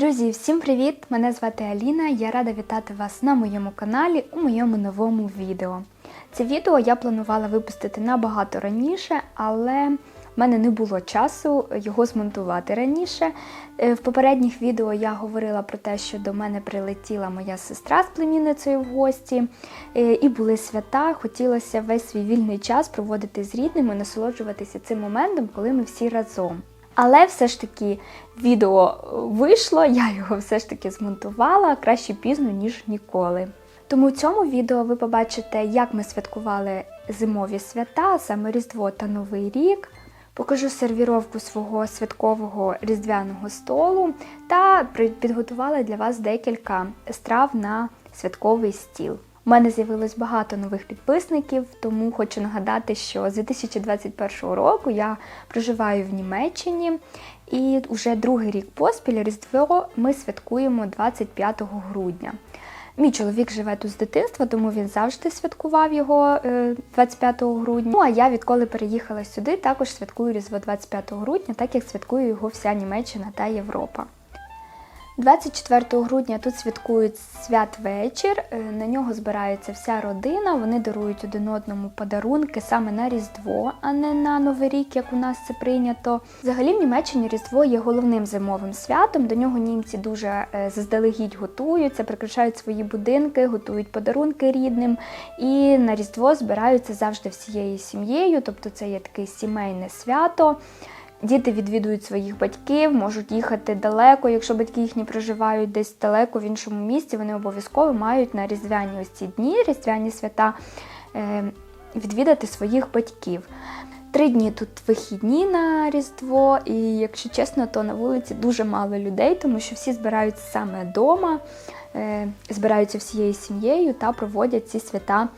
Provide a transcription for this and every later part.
Друзі, всім привіт! Мене звати Аліна. Я рада вітати вас на моєму каналі у моєму новому відео. Це відео я планувала випустити набагато раніше, але в мене не було часу його змонтувати раніше. Е, В попередніх відео я говорила про те, що до мене прилетіла моя сестра з племінницею в гості, е, і були свята. Хотілося весь свій вільний час проводити з рідними, насолоджуватися цим моментом, коли ми всі разом. Але все ж таки відео вийшло, я його все ж таки змонтувала краще пізно, ніж ніколи. Тому в цьому відео ви побачите, як ми святкували зимові свята, саме Різдво та Новий рік. Покажу сервіровку свого святкового різдвяного столу та підготувала для вас декілька страв на святковий стіл. У мене з'явилось багато нових підписників, тому хочу нагадати, що з 2021 року я проживаю в Німеччині, і вже другий рік поспіль Різдво ми святкуємо 25 грудня. Мій чоловік живе тут з дитинства, тому він завжди святкував його е, 25 грудня. Ну а я відколи переїхала сюди, також святкую Різдво 25 грудня, так як святкує його вся Німеччина та Європа. 24 грудня тут святкують святвечір, е, на нього збирається вся родина, вони дарують один одному подарунки саме на Різдво, а не на Новий рік, як у нас це прийнято. Взагалі в Німеччині Різдво є головним зимовим святом. До нього німці дуже е, заздалегідь готуються, прикрашають свої будинки, готують подарунки рідним. І на Різдво збираються завжди всією сім'єю, тобто це є таке сімейне свято. Діти відвідують своїх батьків, можуть їхати далеко. Якщо батьки їхні проживають десь далеко в іншому місті, вони обов'язково мають на різдвяні ось ці дні, різдвяні свята е, відвідати своїх батьків. Три дні тут вихідні на Різдво, і якщо чесно, то на вулиці дуже мало людей, тому що всі збираються саме вдома, е, збираються всією сім'єю та проводять ці свята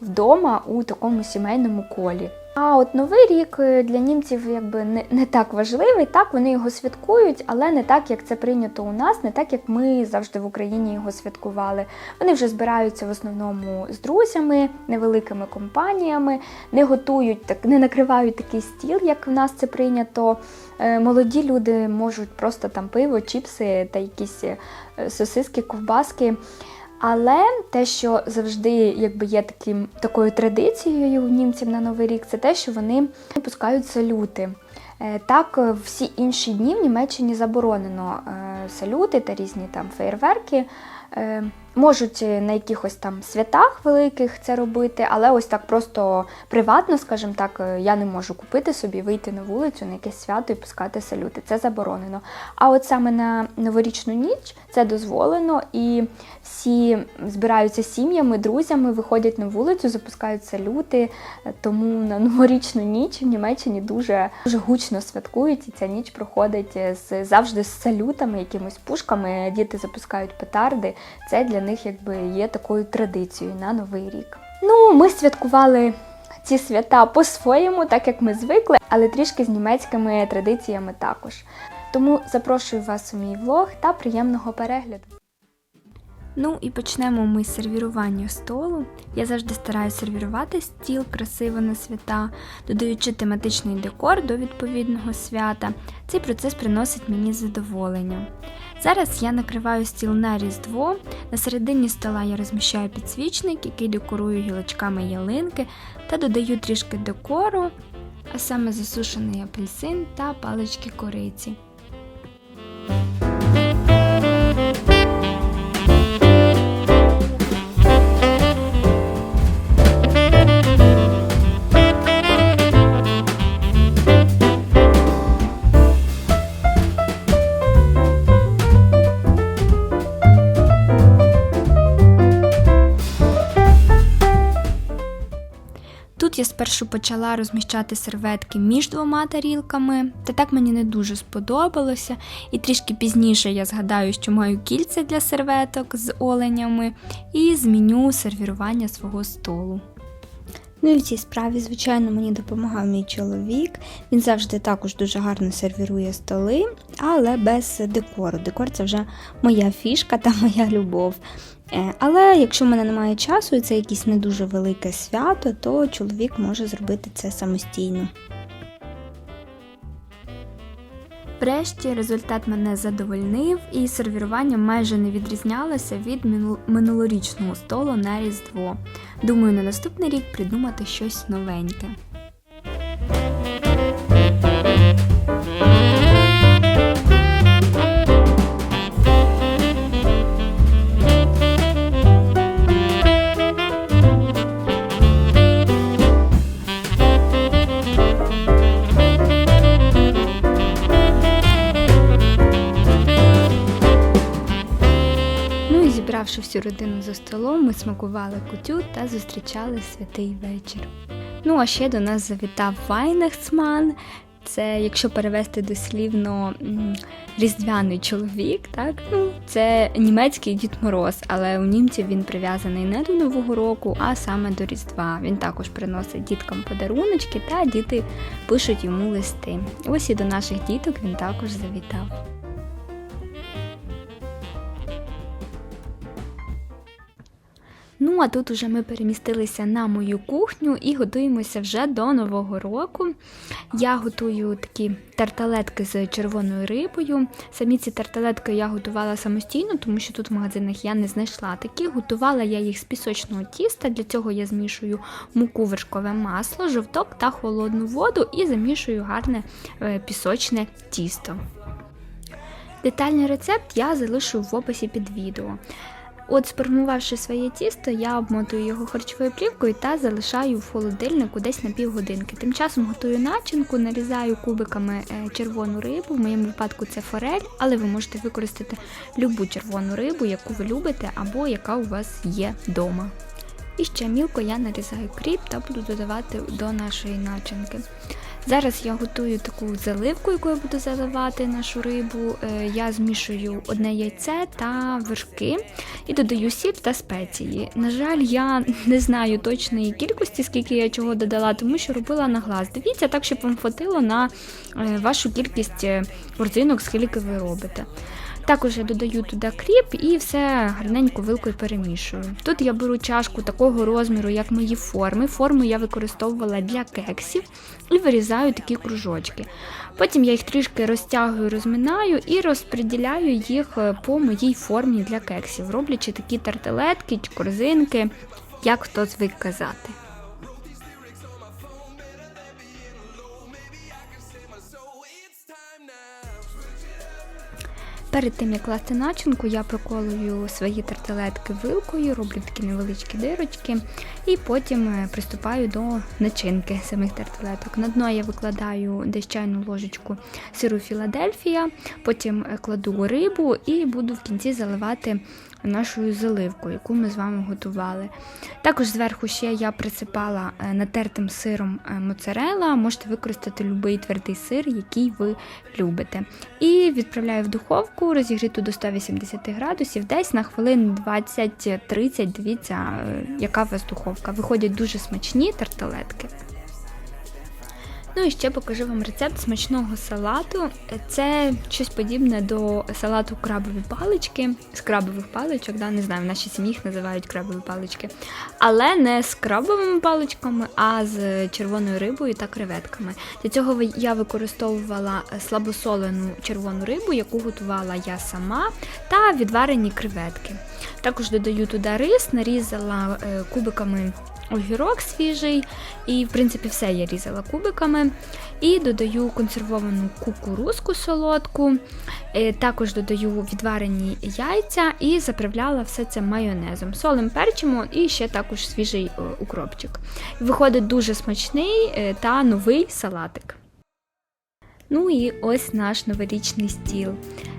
вдома у такому сімейному колі. А от новий рік е, для німців якби не, не так важливий. Так вони його святкують, але не так, як це прийнято у нас, не так, як ми завжди в Україні його святкували. Вони вже збираються в основному з друзями, невеликими компаніями, не готують так, не накривають такий стіл, як в нас це прийнято. Е, Молоді люди можуть просто там пиво, чіпси та якісь е, сосиски, ковбаски. Але те, що завжди якби є таким, такою традицією у німців на Новий рік, це те, що вони пускають салюти. Е, Так, е, всі інші дні в Німеччині заборонено е, салюти та різні там феєрверки. Е, Можуть на якихось там святах великих це робити, але ось так просто приватно, скажімо так, е, я не можу купити собі, вийти на вулицю на якесь свято і пускати салюти. Це заборонено. А от саме на новорічну ніч це дозволено, і всі збираються сім'ями, друзями, виходять на вулицю, запускають салюти. Е, Тому на новорічну ніч в Німеччині дуже, дуже гучно святкують, і ця ніч проходить е, з завжди з салютами, якимись пушками. Діти запускають петарди. Це для них якби є такою традицією на новий рік. Ну, ми святкували ці свята по-своєму, так як ми звикли, але трішки з німецькими традиціями також. Тому запрошую вас у мій влог та приємного перегляду. Ну і почнемо ми з сервірування столу. Я завжди стараюся сервірувати стіл красиво на свята, додаючи тематичний декор до відповідного свята. Цей процес приносить мені задоволення. Зараз я накриваю стіл на різдво. На середині стола я розміщаю підсвічник, який декорую гілочками ялинки, та додаю трішки декору, а саме засушений апельсин та палички кориці. Я спершу почала розміщати серветки між двома тарілками, та так мені не дуже сподобалося. І трішки пізніше я згадаю, що маю кільця для серветок з оленями, і зміню сервірування свого столу. Ну і в цій справі, звичайно, мені допомагав мій чоловік. Він завжди також дуже гарно сервірує столи, але без декору. Декор це вже моя фішка та моя любов. Е, Але якщо в мене немає часу і це якесь не дуже велике свято, то чоловік може зробити це самостійно. Врешті результат мене задовольнив, і сервірування майже не відрізнялося від минулорічного столу на Різдво. Думаю, на наступний рік придумати щось новеньке. Всю родину за столом, ми смакували кутю та зустрічали святий вечір. Ну а ще до нас завітав Вайнехцман. Це, якщо перевести дослівно, різдвяний чоловік, так? Ну, це німецький Дід Мороз, але у німців він прив'язаний не до Нового року, а саме до Різдва. Він також приносить діткам подаруночки, та діти пишуть йому листи. Ось і до наших діток він також завітав. Ну, а тут уже ми перемістилися на мою кухню і готуємося вже до Нового року. Я готую такі тарталетки з червоною рибою. Самі ці тарталетки я готувала самостійно, тому що тут в магазинах я не знайшла такі. Готувала я їх з пісочного тіста. Для цього я змішую муку, вершкове масло, жовток та холодну воду і замішую гарне е, пісочне тісто. Детальний рецепт я залишу в описі під відео. От, сформувавши своє тісто, я обмотую його харчовою плівкою та залишаю в холодильнику десь на півгодинки. Тим часом готую начинку, нарізаю кубиками е, червону рибу. В моєму випадку це форель, але ви можете використати любу червону рибу, яку ви любите, або яка у вас є вдома. І ще мілко я нарізаю кріп та буду додавати до нашої начинки. Зараз я готую таку заливку, яку я буду заливати нашу рибу. Е, Я змішую одне яйце та вершки і додаю сіп та спеції. На жаль, я не знаю точної кількості, скільки я чого додала, тому що робила на глаз. Дивіться так, щоб вам хватило на е, вашу кількість е, корзинок, скільки ви робите. Також я додаю туди кріп і все гарненько вилкою перемішую. Тут я беру чашку такого розміру, як мої форми. Форму я використовувала для кексів і вирізаю такі кружочки. Потім я їх трішки розтягую, розминаю і розподіляю їх е, по моїй формі для кексів, роблячи такі тарталетки чи корзинки, як хто звик казати. Перед тим як класти начинку, я проколую свої тарталетки вилкою, роблю такі невеличкі дирочки, і потім е, приступаю до начинки самих тарталеток. На дно я викладаю десь ложечку сиру Філадельфія, потім е, кладу рибу і буду в кінці заливати нашою заливкою, яку ми з вами готували. Також зверху ще я присипала е, натертим сиром е, моцарелла. Можете використати будь-який твердий сир, який ви любите. І відправляю в духовку, розігріту до 180 градусів, десь на хвилин 20-30. Дивіться, е, яка у вас духовка. Виходять дуже смачні тарталетки. Ну і ще покажу вам рецепт смачного салату. Це щось подібне до салату крабові палички, з крабових паличок, да, не знаю, в нашій сім'ї їх називають крабові палички. Але не з крабовими паличками, а з червоною рибою та креветками. Для цього я використовувала слабосолену червону рибу, яку готувала я сама, та відварені креветки. Також додаю туди рис, нарізала е, кубиками огірок свіжий, і, в принципі, все я різала кубиками. І додаю консервовану кукурузку солодку, е, також додаю відварені яйця і заправляла все це майонезом. Солим перчимо і ще також свіжий е, укропчик. Виходить дуже смачний е, та новий салатик. Ну і ось наш новорічний стіл.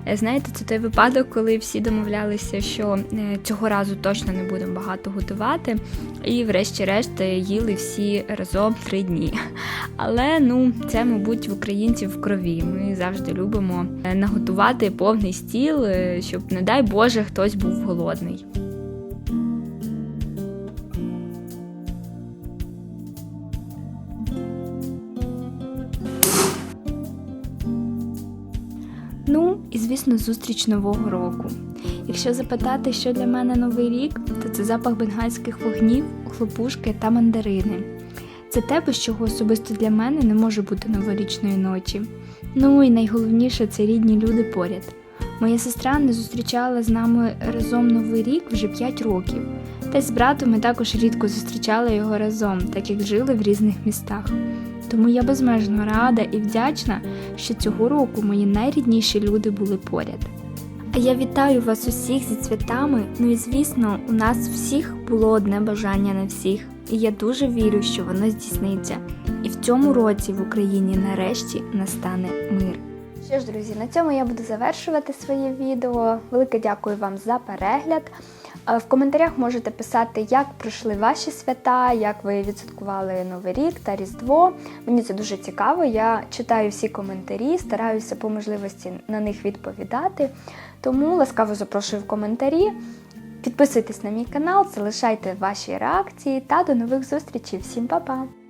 Е, Знаєте, це той випадок, коли всі домовлялися, що е, цього разу точно не будемо багато готувати, і врешті-решт е, їли всі разом три дні. Але ну, це, мабуть, в українців в крові. Ми завжди любимо наготувати повний стіл, щоб, не дай Боже, хтось був голодний. Звісно, зустріч нового року. Якщо запитати, що для мене новий рік, то це запах бенгальських вогнів, хлопушки та мандарини. Це те, без чого особисто для мене не може бути новорічної ночі. Ну і найголовніше це рідні люди поряд. Моя сестра не зустрічала з нами разом Новий рік вже 5 років. Та й з братом ми також рідко зустрічали його разом, так як жили в різних містах. Тому я безмежно рада і вдячна, що цього року мої найрідніші люди були поряд. А я вітаю вас усіх зі цвятами. Ну і звісно, у нас всіх було одне бажання на всіх, і я дуже вірю, що воно здійсниться. І в цьому році в Україні нарешті настане мир. Що ж, друзі, на цьому я буду завершувати своє відео. Велике дякую вам за перегляд. В коментарях можете писати, як пройшли ваші свята, як ви відсвяткували Новий рік та Різдво. Мені це дуже цікаво. Я читаю всі коментарі, стараюся по можливості на них відповідати. Тому ласкаво запрошую в коментарі. Підписуйтесь на мій канал, залишайте ваші реакції та до нових зустрічей. Всім па-па!